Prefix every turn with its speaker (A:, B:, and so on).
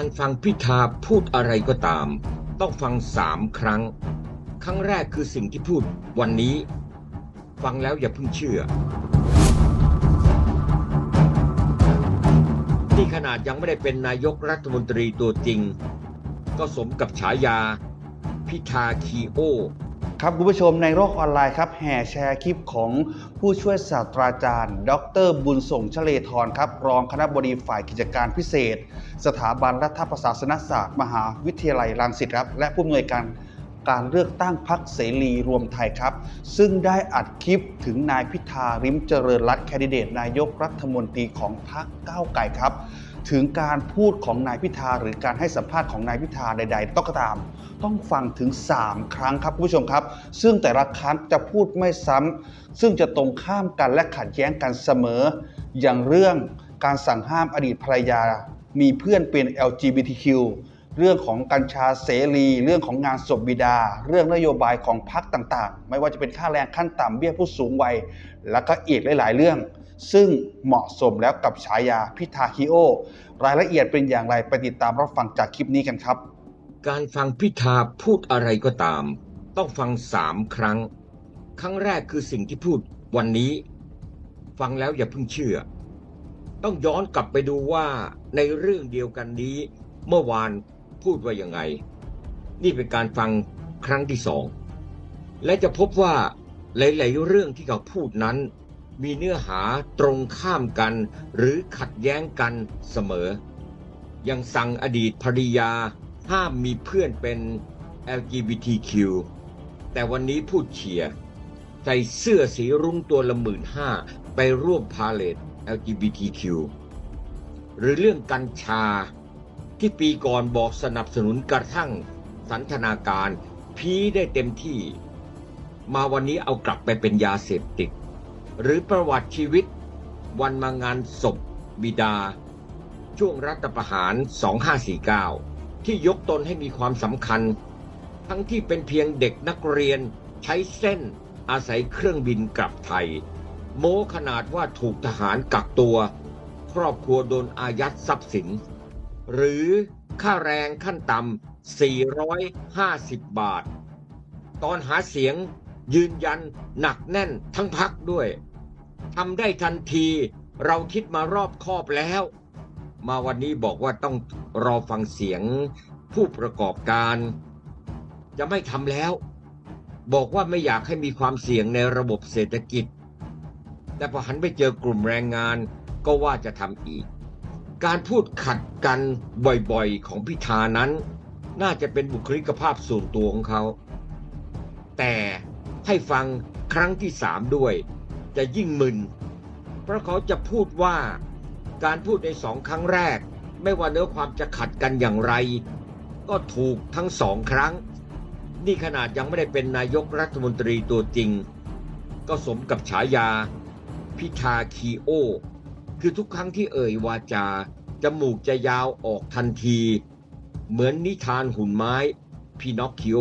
A: การฟังพิธาพูดอะไรก็ตาม ต้องฟังสามครั้ง ครั้งแรกคือสิ่งที่พูดวันนี้ ฟังแล้วอย่าเพิ่งเชื่อ นี่ขนาดยังไม่ได้เป็นนายกรัฐมนตรีตัวจริง ก็สมกับฉายา พิธาคีโอ
B: ครับคุณผู้ชมในโลกออนไลน์ครับแห่แชร์คลิปของผู้ช่วยศาสตราจารย์ ดร บุญส่งชเลทรครับรองคณะบดีฝ่ายกิจการพิเศษ สถาบันรัฐประศาสนศาสตร์ มหาวิทยาลัยรังสิตครับ และผู้อำนวยการการเลือกตั้งพรรคเสรีรวมไทยครับ ซึ่งได้อัดคลิปถึงนายพิธาริมเจริญรัตน์แคนดิเดตนายกรัฐมนตรีของพรรคก้าวไกลครับ ถึงการพูดของนายพิธาหรือการให้สัมภาษณ์ของนายพิธาใด ๆ ต้องก็ตาม ต้องฟังถึง 3 ครั้งครับคุณผู้ชมครับ ซึ่งแต่ละครั้งจะพูดไม่ซ้ำซึ่งจะตรงข้ามกันและขัดแย้งกันเสมอ อย่างเรื่องการสั่งห้ามอดีตภรรยา มีเพื่อนเป็น LGBTQ เรื่องของกัญชาเสรี เรื่องของงานศพบิดา เรื่องนโยบายของพรรคต่างๆ ไม่ว่าจะเป็นค่าแรงขั้นต่ำเบี้ยผู้สูงวัย แล้วก็อีกหลาย ๆ เรื่อง ซึ่งเหมาะสมแล้วกับฉายาพิธาฮิโอ รายละเอียดเป็นอย่างไรไปติดตามรับฟังจากคลิปนี้กันครับ
A: การฟังพิธาพูดอะไรก็ตาม ต้องฟังสามครั้ง ครั้งแรกคือสิ่งที่พูดวันนี้ ฟังแล้วอย่าเพิ่งเชื่อ ต้องย้อนกลับไปดูว่าในเรื่องเดียวกันนี้ เมื่อวานพูดว่ายังไง นี่เป็นการฟังครั้งที่สองและจะพบว่าหลาย ๆ เรื่องที่เขาพูดนั้น มีเนื้อหาตรงข้ามกัน หรือขัดแย้งกันเสมอ ยังสั่งอดีตภรรยา ห้ามมีเพื่อนเป็น LGBTQ แต่วันนี้พูดเฉียร์ใส่เสื้อสีรุ้งตัวละหมื่นห้าไปร่วมพาเลท LGBTQ หรือเรื่องกัญชา ที่ปีก่อนบอกสนับสนุนกระทั่งสันทนาการพีได้เต็มที่ มาวันนี้เอากลับไปเป็นยาเสพติด หรือประวัติชีวิต วันมางานศพบิดา ช่วงรัฐประหาร 2549 ที่ยกตนให้มีความสำคัญ ทั้งที่เป็นเพียงเด็กนักเรียนใช้เส้นอาศัยเครื่องบินกลับไทย โม้ขนาดว่าถูกทหารกักตัว ครอบครัวโดนอายัดทรัพย์สิน หรือค่าแรงขั้นต่ำ450 บาท ตอนหาเสียง ยืนยันหนักแน่นทั้งพักด้วยทำได้ทันทีเราคิดมารอบคอบแล้ว มาวันนี้บอกว่าต้องรอฟังเสียงผู้ประกอบการ จะไม่ทำแล้ว บอกว่าไม่อยากให้มีความเสี่ยงในระบบเศรษฐกิจ แต่พอหันไปเจอกลุ่มแรงงานก็ว่าจะทำอีก การพูดขัดกันบ่อยๆของพิธานั้น น่าจะเป็นบุคลิกภาพส่วนตัวของเขา แต่ ให้ฟังครั้งที่สามด้วย จะยิ่งมึน เพราะเขาจะพูดว่าการพูดในสองครั้งแรก ไม่ว่าเนื้อความจะขัดกันอย่างไร ก็ถูกทั้งสองครั้ง นี่ขนาดยังไม่ได้เป็นนายกรัฐมนตรีตัวจริง ก็สมกับฉายา พิธาคีโอ คือทุกครั้งที่เอ่ยวาจา จมูกจะยาวออกทันที เหมือนนิทานหุ่นไม้พินอคคิโอ